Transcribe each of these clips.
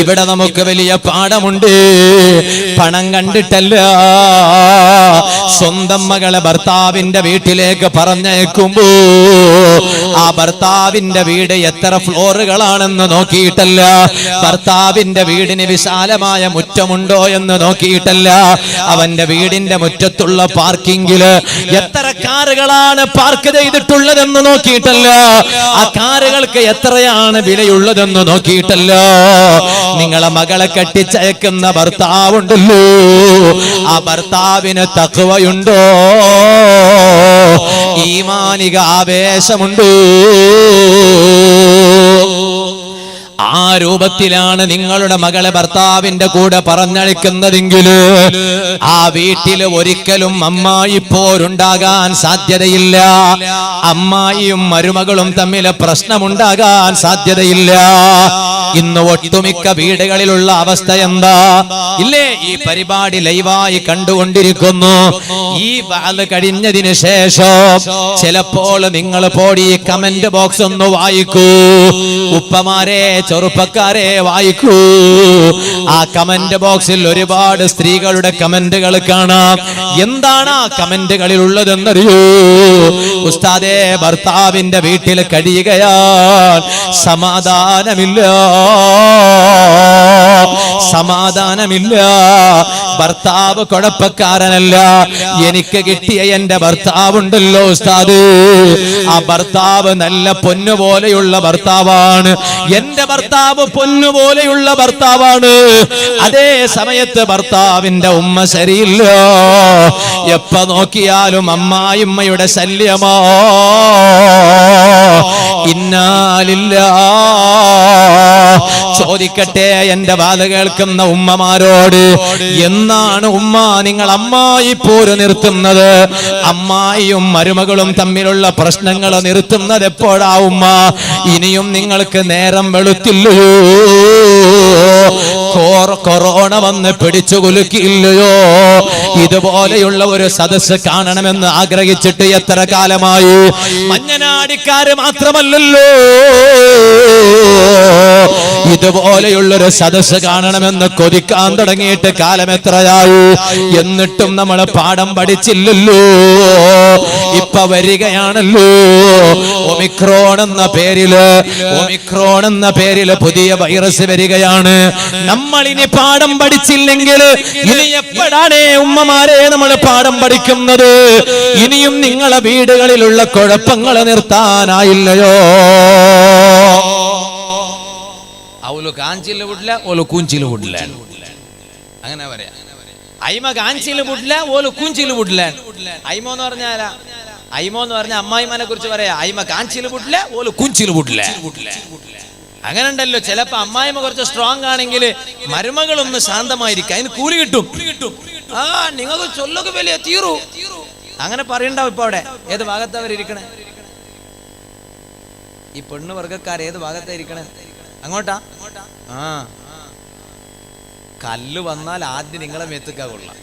ഇവിടെ നമുക്ക് വലിയ പാഠമുണ്ട്. പണം കണ്ടിട്ടല്ല. സ്വന്തം മകളെ ഭർത്താവിന്റെ വീട്ടിലേക്ക് പറഞ്ഞേക്കുമ്പോ ആ ഭർത്താവിന്റെ വീട് എത്ര ഫ്ലോറുകളാണെന്ന് നോക്കിയിട്ടല്ല. ഭർത്താവിന്റെ വീടിന് വിശാലമായ മുറ്റമുണ്ടോ എന്ന് നോക്കിയിട്ടല്ല. അവന്റെ വീടിന്റെ മുറ്റത്തുള്ള പാർക്കിങ്ങിൽ എത്ര കാറുകളാണ് പാർക്ക് ചെയ്തിട്ടുള്ളതെന്ന് നോക്കിയിട്ടല്ല. ആ കാറുകൾക്ക് എത്രയാണ് വിലയുള്ളതെന്ന് നോക്കിയിട്ടല്ല. നിങ്ങളെ മകളെ കെട്ടിച്ചയക്കുന്ന ഭർത്താവുണ്ടല്ലോ. ആ ഭർത്താവിന് തക്കവയുണ്ടോ ഈമാനിക ആവേശമുണ്ടോ? ആ രൂപത്തിലാണ് നിങ്ങളുടെ മകളെ ഭർത്താവിന്റെ കൂടെ പറഞ്ഞഴിക്കുന്നതെങ്കിൽ ആ വീട്ടിൽ ഒരിക്കലും അമ്മായി പോരുണ്ടാകാൻ സാധ്യതയില്ല. അമ്മായിയും മരുമകളും തമ്മിൽ പ്രശ്നമുണ്ടാകാൻ സാധ്യതയില്ല. ഇന്ന് ഒട്ടുമിക്ക വീടുകളിലുള്ള അവസ്ഥ എന്താ? ഇല്ലേ ഈ പരിപാടി ലൈവായി കണ്ടുകൊണ്ടിരിക്കുന്നു. ഈ വാൽ കഴിഞ്ഞതിന് ശേഷം ചിലപ്പോൾ നിങ്ങൾ പോടി കമന്റ് ബോക്സ് ഒന്ന് വായിക്കൂ. ഉപ്പമാരെ ചെറുപ്പക്കാരെ വായിക്കൂ. ആ കമന്റ് ബോക്സിൽ ഒരുപാട് സ്ത്രീകളുടെ കമന്റുകൾ കാണാം. എന്താണ് ആ കമന്റുകളിൽ ഉള്ളതെന്നറിയൂ ഉസ്താദേ ഭർത്താവിന്റെ വീട്ടിൽ കഴിയുകയാൽ സമാധാനമില്ല. സമാധാനമില്ല. ഭർത്താവ് കുഴപ്പക്കാരനല്ല. എനിക്ക് കിട്ടിയ എന്റെ ഭർത്താവുണ്ടല്ലോ ഉസ്താദ്. ആ ഭർത്താവ് നല്ല പൊന്നുപോലെയുള്ള ഭർത്താവാണ്. എന്റെ ഭർത്താവ് പൊന്നുപോലെയുള്ള ഭർത്താവാണ്. അതേ സമയത്ത് ഭർത്താവിന്റെ ഉമ്മ ശരിയില്ല. എപ്പ നോക്കിയാലും അമ്മായിമ്മയുടെ ശല്യമോ? ഇന്നാലില്ല. ചോദിക്കട്ടെ എന്റെ വാത കേൾക്കുന്ന ഉമ്മമാരോട് എന്നാണ് ഉമ്മ നിങ്ങൾ അമ്മായി പോര് നിർത്തുന്നത്? അമ്മായിയും മരുമകളും തമ്മിലുള്ള പ്രശ്നങ്ങൾ നിർത്തുന്നത് എപ്പോഴാ ഉമ്മ? ഇനിയും നിങ്ങൾക്ക് നേരം വെളുത്തില്ലയോ? കൊറോണ വന്ന് പിടിച്ചു കുലുക്കിയില്ലയോ? ഇതുപോലെയുള്ള ഒരു സദസ് കാണണമെന്ന് ആഗ്രഹിച്ചിട്ട് എത്ര കാലമായി? മഞ്ഞനാടിക്കാര് മാത്രമല്ലല്ലോ. ഇതുപോലെയുള്ളൊരു സദസ് കാണണമെന്ന് കൊതിക്കാൻ തുടങ്ങിയിട്ട് കാലം എത്രയായി? എന്നിട്ടും നമ്മൾ പാഠം പഠിച്ചില്ലല്ലോ. ഇപ്പൊ വരികയാണല്ലോ. ഒമിക്രോൺ എന്ന പേരിൽ ഒമിക്രോൺ എന്ന പേരിൽ പുതിയ വൈറസ് വരികയാണ്. നമ്മൾ ഇനി പാഠം പഠിച്ചില്ലെങ്കിൽ ഇനി എപ്പോഴാണ് ഉമ്മമാരെ നമ്മൾ പാഠം പഠിക്കുന്നത്? ഇനിയും നിങ്ങളെ വീടുകളിലുള്ള കുഴപ്പങ്ങൾ നിർത്താനായില്ലയോ? വിടില്ല അങ്ങനെ പറയാ. എന്ന് പറഞ്ഞാലാ എന്ന് പറഞ്ഞ അമ്മായിമാനെ കുറിച്ച് പറയാ. അയിമ കാഞ്ചിൽ വിടില്ല ഓൽ കൂഞ്ചിൽ വിടില്ല അങ്ങനെ ഉണ്ടല്ലോ ചിലപ്പോ അമ്മായിമ കുറച്ച് സ്ട്രോങ് ആണെങ്കിൽ മരുമകളൊന്ന് ശാന്തമായിരിക്കും. അതിന് കൂലി കിട്ടും. ആ നിങ്ങൾക്ക് ചൊല്ലൊക്കെ വലിയ തീറു. അങ്ങനെ പറയണ്ടാവും ഇപ്പൊ അവിടെ. ഏത് ഭാഗത്ത് അവരിക്കണേ ഈ പെണ്ണ് വർഗക്കാർ ഏത് ഭാഗത്താ ഇരിക്കണേ? അങ്ങോട്ടാ? ആ. കല്ല് വന്നാൽ ആദ്യം നിങ്ങളെ മെത്തുക്കാ കൊള്ളാം.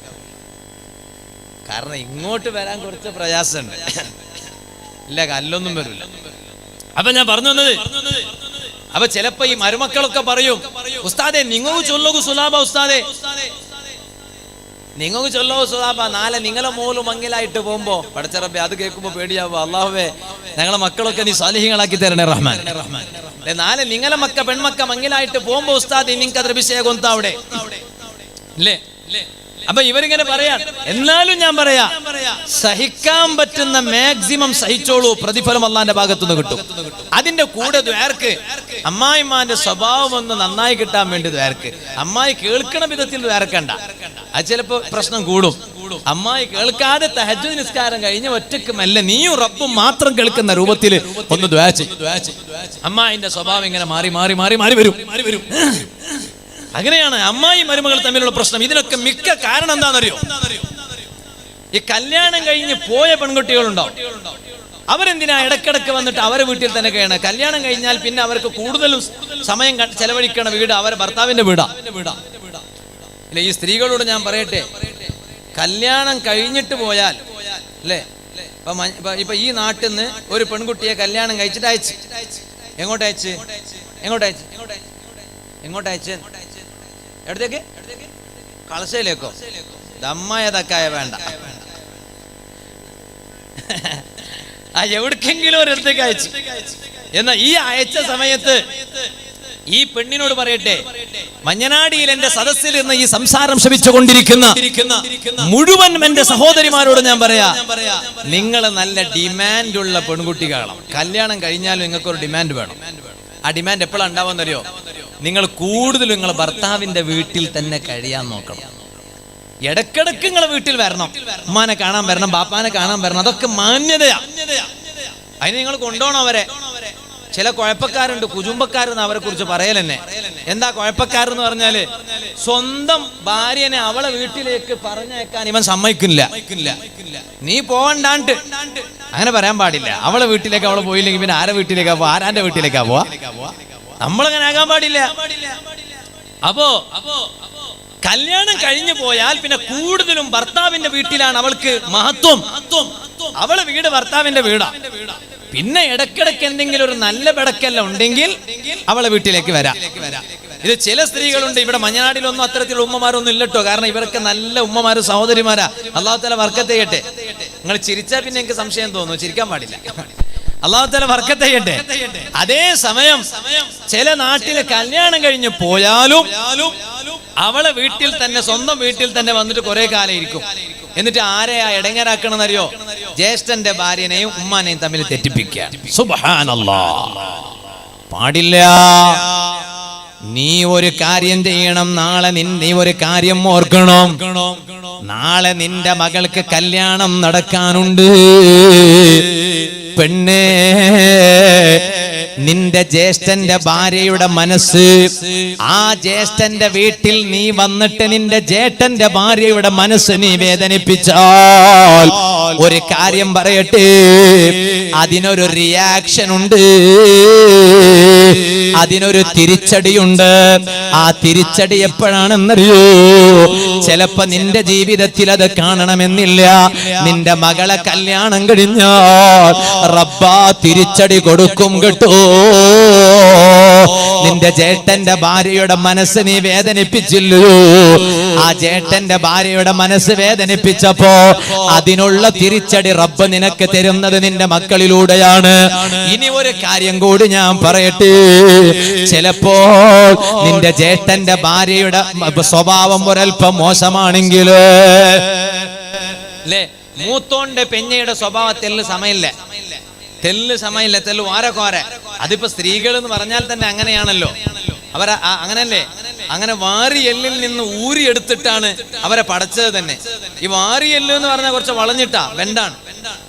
കാരണം ഇങ്ങോട്ട് വരാൻ കുറച്ച് പ്രയാസമുണ്ട്. ഇല്ല കല്ലൊന്നും വരില്ല. അപ്പൊ ഞാൻ പറഞ്ഞു വന്നത് അപ്പൊ ചിലപ്പോ ഈ മരുമക്കളൊക്കെ പറയും ഉസ്താദെ നിങ്ങൾക്ക് ചൊല്ലു സുലാബ ഉസ്താദെ. നിങ്ങൾക്ക് ചൊല്ലോ സുലാബ നാളെ നിങ്ങളെ മോൽ മങ്ങിലായിട്ട് പോകുമ്പോ പടച്ചറബെ അത് കേൾക്കുമ്പോ പേടിയാവോ. അള്ളാഹുവേ ഞങ്ങളെ മക്കളൊക്കെ നീ സാലിഹ്യങ്ങളാക്കി തരണേ റഹ്മാൻ. നാളെ നിങ്ങളെ മക്ക പെൺമക്ക മങ്ങിലായിട്ട് പോകുമ്പോ ഉസ്താദ് നിങ്ങൾക്ക് അത് അഭിഷേകം അവിടെ? അല്ലേ അപ്പൊ ഇവരിങ്ങനെ പറയാൻ. എന്നാലും ഞാൻ പറയാ സഹിക്കാൻ പറ്റുന്ന മാക്സിമം സഹിച്ചോളൂ പ്രതിഫലം അള്ളാന്റെ ഭാഗത്തുനിന്ന് കിട്ടും. അതിന്റെ കൂടെ ദ്വാർക്ക് അമ്മായിമാന്റെ സ്വഭാവം ഒന്ന് നന്നായി കിട്ടാൻ വേണ്ടി ദ്വാർക്ക് അമ്മായി കേൾക്കണ വിധത്തിൽ ദ്വാരക്കണ്ട അത് ചിലപ്പോ പ്രശ്നം കൂടും. അമ്മായി കേൾക്കാതെ തഹജ് നിസ്കാരം കഴിഞ്ഞ ഒറ്റയ്ക്ക് മെല്ലെ നീയും റബ്ബും മാത്രം കേൾക്കുന്ന രൂപത്തിൽ ഒന്ന് ദ്വാച്ച് അമ്മായിന്റെ സ്വഭാവം ഇങ്ങനെ മാറി മാറി മാറി മാറി വരും മാറി വരും. അങ്ങനെയാണ് അമ്മായി മരുമകൾ തമ്മിലുള്ള പ്രശ്നം. ഇതിനൊക്കെ മിക്ക കാരണം എന്താണെന്നറിയോ? ഈ കല്യാണം കഴിഞ്ഞ് പോയ പെൺകുട്ടികളുണ്ടാവും. അവരെന്തിനാ ഇടക്കിടക്ക് വന്നിട്ട് അവരെ വീട്ടിൽ തന്നെ കഴിയണം കല്യാണം കഴിഞ്ഞാൽ പിന്നെ അവർക്ക് കൂടുതലും സമയം ചെലവഴിക്കണ വീട് അവരെ ഭർത്താവിന്റെ വീടാ. അല്ലെ ഈ സ്ത്രീകളോട് ഞാൻ പറയട്ടെ. കല്യാണം കഴിഞ്ഞിട്ട് പോയാൽ അല്ലേ? ഇപ്പൊ ഈ നാട്ടിൽ നിന്ന് ഒരു പെൺകുട്ടിയെ കല്യാണം കഴിച്ചിട്ട് അയച്ച്. എങ്ങോട്ട് അയച്ച് എങ്ങോട്ട് അയച്ച് എങ്ങോട്ട് എവിടത്തേക്ക് കളശയിലേക്കോ ദമ്മയതക്കായ വേണ്ട. ആ എവിടേക്കെങ്കിലും ഒരിടത്തേക്ക് അയച്ചു. എന്നാ ഈ അയച്ച സമയത്ത് ഈ പെണ്ണിനോട് പറയട്ടെ മഞ്ഞനാടിയിൽ എന്റെ സദസ്സിൽ നിന്ന് ഈ സംസാരം ശ്രമിച്ചുകൊണ്ടിരിക്കുന്ന മുഴുവൻ എന്റെ സഹോദരിമാരോട് ഞാൻ പറയാ നിങ്ങൾ നല്ല ഡിമാൻഡ് ഡിമാൻഡുള്ള പെൺകുട്ടികളാണ്. കല്യാണം കഴിഞ്ഞാലും നിങ്ങൾക്ക് ഒരു ഡിമാൻഡ് വേണം. ആ ഡിമാൻഡ് എപ്പോഴാണ് ഉണ്ടാവുന്നറിയോ? നിങ്ങൾ കൂടുതലും നിങ്ങൾ ഭർത്താവിന്റെ വീട്ടിൽ തന്നെ കഴിയാൻ നോക്കണം. ഇടക്കിടക്ക് നിങ്ങളെ വീട്ടിൽ വരണം. ഉമ്മാനെ കാണാൻ വരണം ബാപ്പാനെ കാണാൻ വരണം. അതൊക്കെ മാന്യതയാ. അതിന് നിങ്ങൾ കൊണ്ടുപോകണം അവരെ. ചില കുഴപ്പക്കാരുണ്ട് കുജുംബക്കാരെന്ന് അവരെ കുറിച്ച് പറയലെന്നെ. എന്താ കുഴപ്പക്കാരെന്ന് പറഞ്ഞാൽ സ്വന്തം ഭാര്യനെ അവളെ വീട്ടിലേക്ക് പറഞ്ഞേക്കാൻ ഇവൻ സമ്മതിക്കില്ല. നീ പോവണ്ടാണ്ട്. അങ്ങനെ പറയാൻ പാടില്ല. അവളെ വീട്ടിലേക്ക് അവളെ പോയില്ലെങ്കിൽ പിന്നെ ആരെ വീട്ടിലേക്കാ പോവാ? ആരാന്റെ വീട്ടിലേക്കാ പോവാ? നമ്മളങ്ങനെ ആകാൻ പാടില്ല. അപ്പോ കല്യാണം കഴിഞ്ഞു പോയാൽ പിന്നെ കൂടുതലും ഭർത്താവിന്റെ വീട്ടിലാണ് അവൾക്ക് മഹത്വം. അവളെ വീട് ഭർത്താവിന്റെ വീടാ. പിന്നെ ഇടക്കിടക്ക് എന്തെങ്കിലും ഒരു നല്ല പിടക്കല്ല ഉണ്ടെങ്കിൽ അവളെ വീട്ടിലേക്ക് വരാം. ഇത് ചില സ്ത്രീകളുണ്ട് ഇവിടെ മഞ്ഞനാടിലൊന്നും അത്തരത്തിലുള്ള ഉമ്മമാരൊന്നും ഇല്ലട്ടോ. കാരണം ഇവരൊക്കെ നല്ല ഉമ്മമാര് സഹോദരിമാരാ. അള്ളാഹു തല വർക്കത്ത് ചെയ്യട്ടെ. നിങ്ങൾ ചിരിച്ചാൽ പിന്നെ എനിക്ക് സംശയം തോന്നുന്നു ചിരിക്കാൻ പാടില്ല. അള്ളാഹു തല വർക്കത്ത് ചെയ്യട്ടെ. അതേ സമയം ചില നാട്ടിൽ കല്യാണം കഴിഞ്ഞ് പോയാലും അവളെ വീട്ടിൽ തന്നെ സ്വന്തം വീട്ടിൽ തന്നെ വന്നിട്ട് കുറെ കാലം ഇരിക്കും. എന്നിട്ട് ആരെയാ ഇടങ്ങരാക്കണമെന്നറിയോ ജ്യേഷ്ഠന്റെ ഭാര്യനെയും ഉമ്മാനെയും തമ്മിൽ തെറ്റിപ്പിക്കുക. പാടില്ല. നീ ഒരു കാര്യം ചെയ്യണം നാളെ നീ ഒരു കാര്യം ഓർക്കണം. നാളെ നിന്റെ മകൾക്ക് കല്യാണം നടക്കാനുണ്ട്. പെണ്ണേ നിന്റെ ജ്യേഷ്ഠന്റെ ഭാര്യയുടെ മനസ്സ് ആ ജ്യേഷ്ഠന്റെ വീട്ടിൽ നീ വന്നിട്ട് നിന്റെ ജ്യേഷ്ഠന്റെ ഭാര്യയുടെ മനസ്സ് നീ വേദനിപ്പിച്ചാൽ ഒരു കാര്യം പറയട്ടെ. അതിനൊരു റിയാക്ഷൻ ഉണ്ട്. അതിനൊരു തിരിച്ചടിയുണ്ട്. ആ തിരിച്ചടി എപ്പോഴാണെന്നറിയോ? ചിലപ്പോ നിന്റെ ജീവിതത്തിൽ അത് കാണണമെന്നില്ല. നിന്റെ മകളെ കല്യാണം കഴിഞ്ഞാൽ റബ്ബാ തിരിച്ചടി കൊടുക്കും കേട്ടോ. നിന്റെ ജേട്ടന്റെ ഭാര്യയുടെ മനസ്സ് നീ വേദനിപ്പിച്ചില്ലയോ? ആ ജേട്ടന്റെ ഭാര്യയുടെ മനസ്സ് വേദനിപ്പിച്ചപ്പോ അതിനുള്ള തിരിച്ചടി റബ്ബ് നിനക്ക് തരുന്നത് നിന്റെ മക്കളിലൂടെയാണ്. ഇനി ഒരു കാര്യം കൂടി ഞാൻ പറയട്ടെ. ചിലപ്പോ നിന്റെ ജേട്ടന്റെ ഭാര്യയുടെ സ്വഭാവം ഒരൽപ്പം മോശമാണെങ്കിൽ മൂത്തോന്റെ പെഞ്ഞയുടെ സ്വഭാവത്തിൽ സമയമില്ല. തെല്ല് സമയമില്ല. തെല്ല് ഓര കോര അതിപ്പോ സ്ത്രീകൾ എന്ന് പറഞ്ഞാൽ തന്നെ അങ്ങനെയാണല്ലോ. അവർ അങ്ങനല്ലേ? അങ്ങനെ വാരി എല്ലിൽ നിന്ന് ഊരിയെടുത്തിട്ടാണ് അവരെ പടച്ചത് തന്നെ. ഈ വാരി എല്ല് എന്ന് പറഞ്ഞാൽ കുറച്ച് വളഞ്ഞിട്ടാ വെണ്ടാണ്.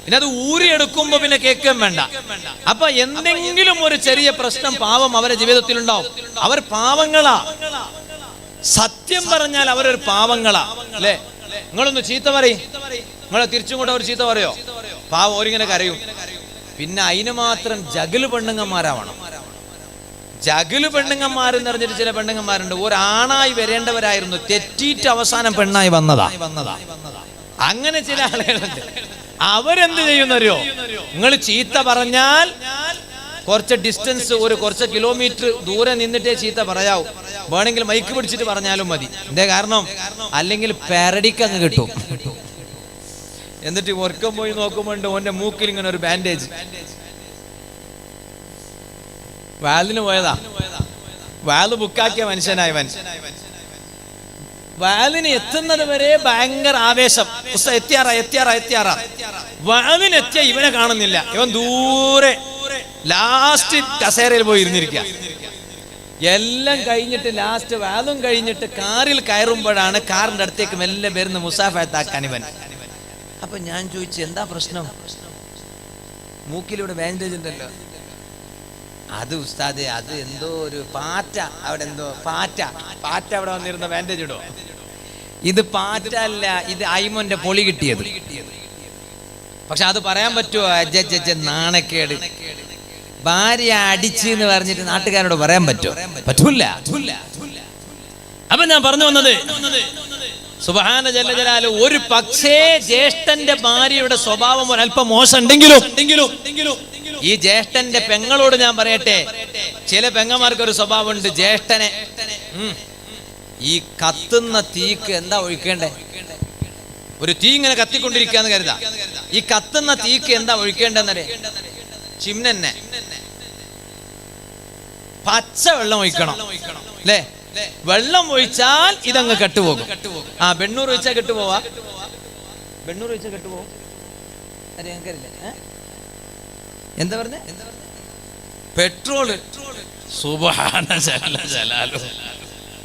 പിന്നെ അത് ഊരിയെടുക്കുമ്പോ പിന്നെ കേൾക്കുകയും വേണ്ട. അപ്പൊ എന്തെങ്കിലും ഒരു ചെറിയ പ്രശ്നം പാവം അവരെ ജീവിതത്തിൽ ഉണ്ടാവും അവർ പാവങ്ങളാ. സത്യം പറഞ്ഞാൽ അവരൊരു പാവങ്ങളാ. അല്ലേ? നിങ്ങളൊന്ന് ചീത്ത പറയും. നിങ്ങളെ തിരിച്ചും കൂടെ ഒരു ചീത്ത പറയോ? പാവം ഓരിങ്ങനെ കരയും. പിന്നെ അതിന് മാത്രം ജഗൽ പെണ്ണുങ്ങന്മാരാവണം. ജഗൽ പെണ്ണുങ്ങന്മാരെന്ന് പറഞ്ഞിട്ട് ചില പെണ്ണുങ്ങന്മാരുണ്ട്. ഒരാണായി വരേണ്ടവരായിരുന്നു. തെറ്റിയിട്ട് അവസാനം പെണ്ണായി വന്നതാ. വന്നതാ അങ്ങനെ ചില ആളുകളുണ്ട്. അവരെന്ത് ചെയ്യുന്നറിയോ? നിങ്ങൾ ചീത്ത പറഞ്ഞാൽ കുറച്ച് ഡിസ്റ്റൻസ് ഒരു കുറച്ച് കിലോമീറ്റർ ദൂരെ നിന്നിട്ടേ ചീത്ത പറയാവൂ. വേണമെങ്കിൽ മൈക്ക് പിടിച്ചിട്ട് പറഞ്ഞാലും മതി. എന്തേ കാരണം? അല്ലെങ്കിൽ പാരഡിക്ക് അങ്ങ് കിട്ടും. എന്നിട്ട് ഉറക്കം പോയി നോക്കുമ്പോണ്ട് ഓന്റെ മൂക്കിൽ ഇങ്ങനെ ഒരു ബാൻഡേജ് വാലിന് പോയതാ. വാൽ ബുക്കാക്കിയ മനുഷ്യനായവൻ വാലിന് എത്തുന്നത് വരെ ഭയങ്കര ആവേശം. എത്തിയാറ എത്തിയാറാ എത്തിയാറാ. വാലിന് എത്തിയ ഇവനെ കാണുന്നില്ല. ഇവൻ ദൂരെ ലാസ്റ്റ് കസേരയിൽ പോയി ഇരുന്നിരിക്കുക എല്ലാം കഴിഞ്ഞിട്ട് ലാസ്റ്റ് വാലും കഴിഞ്ഞിട്ട് കാറിൽ കയറുമ്പോഴാണ് കാറിന്റെ അടുത്തേക്ക് മെല്ലെ വരുന്ന മുസാഫത്താക്കാൻ ഇവൻ. അപ്പൊ ഞാൻ ചോദിച്ചു എന്താ പ്രശ്നം? മൂക്കിലൂടെ ബാൻഡേജ് ഉണ്ടല്ലോ. അത് ഉസ്താദെ അത് എന്തോ ഒരു പാറ്റ അവിടെ എന്തോ പാറ്റ പാറ്റ അവിടെ വന്നിരുന്ന ബാൻഡേജ് ഇടോ. ഇത് പാറ്റ അല്ല ഇത് ഐമോന്റെ പൊളി കിട്ടിയത്. പക്ഷെ അത് പറയാൻ പറ്റുമോ അജ്ജ നാണക്കേട്. ഭാര്യ അടിച്ച് എന്ന് പറഞ്ഞിട്ട് നാട്ടുകാരോട് പറയാൻ പറ്റുമോ പറ്റൂല. അപ്പൊ ഞാൻ പറഞ്ഞു വന്നത് സുബഹാന ജല്ല ജലാൽ ഒരു പക്ഷേ ജ്യേഷ്ഠന്റെ ഭാര്യയുടെ സ്വഭാവം ഒരല്പം മോശം ഉണ്ടെങ്കിലും ഈ ജ്യേഷ്ഠന്റെ പെങ്ങളോട് ഞാൻ പറയട്ടെ ചില പെങ്ങന്മാർക്ക് ഒരു സ്വഭാവമുണ്ട് ജ്യേഷ്ഠനെ. ഈ കത്തുന്ന തീക്ക് എന്താ ഒഴിക്കേണ്ടേ? ഒരു തീ ഇങ്ങനെ കത്തിക്കൊണ്ടിരിക്കാന്ന് കരുതാ. ഈ കത്തുന്ന തീക്ക് എന്താ ഒഴിക്കേണ്ടെന്നറിയ ചിമ്നെ പച്ച വെള്ളം ഒഴിക്കണം. അല്ലേ? വെള്ളം ഒഴിച്ചാൽ ഇതങ്ങ് കെട്ടുപോകും. ആ വെണ്ണൂർ ഒഴിച്ചാൽ കെട്ടുപോവാ. വെണ്ണൂർ ഒഴിച്ചാൽ കെട്ടുപോകും? എന്താ പറഞ്ഞ? പെട്രോൾ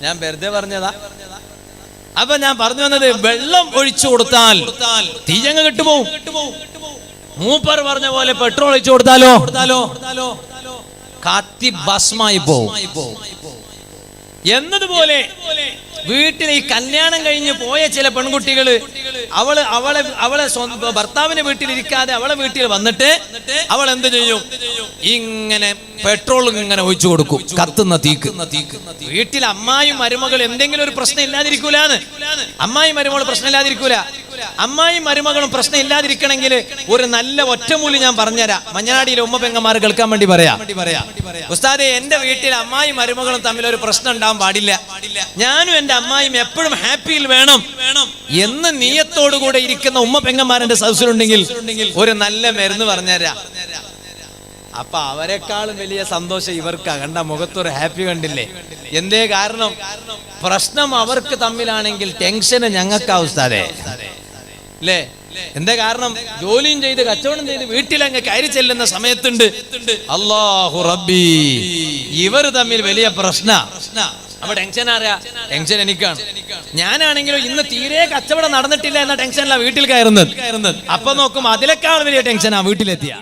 ഞാൻ വെറുതെ പറഞ്ഞതാ. അപ്പൊ ഞാൻ പറഞ്ഞു വന്നത് വെള്ളം ഒഴിച്ചു കൊടുത്താൽ തീയങ്ങ് കെട്ടുപോകും മൂപ്പർ പറഞ്ഞ പോലെ പെട്രോൾ ഒഴിച്ചു കൊടുത്താലോ? കാത്തി ഭസ്മായി പോവും എന്നതുപോലെ വീട്ടിൽ ഈ കല്യാണം കഴിഞ്ഞ് പോയ ചില പെൺകുട്ടികൾ അവൾ അവളെ അവളെ ഭർത്താവിന്റെ വീട്ടിൽ ഇരിക്കാതെ അവളെ വീട്ടിൽ വന്നിട്ട് അവൾ എന്ത് ചെയ്യും? ഇങ്ങനെ പെട്രോൾ ഇങ്ങനെ ഒഴിച്ചു കൊടുക്കും കത്തുന്ന തീക്ക്. വീട്ടിൽ അമ്മായും മരുമകൾ എന്തെങ്കിലും ഒരു പ്രശ്നം ഇല്ലാതിരിക്കൂലാന്ന്. അമ്മായി മരുമകൾ പ്രശ്നം ഇല്ലാതിരിക്കൂല. അമ്മായും മരുമകളും പ്രശ്നം ഇല്ലാതിരിക്കണമെങ്കിൽ ഒരു നല്ല ഒറ്റമൂലി ഞാൻ പറഞ്ഞുതരാം. മഞ്ഞനാടിയിലെ ഉമ്മ പെങ്ങന്മാർ കേൾക്കാൻ വേണ്ടി പറയാ. ഉസ്താദെ എന്റെ വീട്ടിൽ അമ്മായും മരുമകളും തമ്മിൽ ഒരു പ്രശ്നം ഉണ്ടാവാൻ പാടില്ല. ഞാനും എന്റെ അമ്മായും എപ്പോഴും ഹാപ്പിയിൽ വേണം. എന്ന് നീയത്തോടുകൂടെ ഇരിക്കുന്ന ഉമ്മ പെങ്ങന്മാരെന്റെ സദസ്സിലുണ്ടെങ്കിൽ ഒരു നല്ല മരുന്ന് പറഞ്ഞുതരാ. അപ്പൊ അവരെക്കാളും വലിയ സന്തോഷം ഇവർക്ക്. കണ്ട മുഖത്തൊരു ഹാപ്പി കണ്ടില്ലേ? എന്തേ കാരണം? പ്രശ്നം അവർക്ക് തമ്മിലാണെങ്കിൽ ടെൻഷന് ഞങ്ങൾക്കാവും അവസ്ഥാതെ അല്ലേ എന്താ കാരണം? ജോലിയും ചെയ്ത് കച്ചവടം ചെയ്ത് വീട്ടിലങ്ങ് കയറി ചെല്ലുന്ന സമയത്തുണ്ട്. അള്ളാഹു റബ്ബി. ഇവർ തമ്മിൽ വലിയ പ്രശ്ന. അപ്പൊ ടെൻഷൻ ആരാ? ടെൻഷൻ എനിക്കാണ്. ഞാനാണെങ്കിലും ഇന്ന് തീരെ കച്ചവടം നടന്നിട്ടില്ല എന്ന ടെൻഷനല്ല വീട്ടിൽ കയറുന്നത്. അപ്പൊ നോക്കും അതിനേക്കാൾ വലിയ ടെൻഷനാ വീട്ടിലെത്തിയ.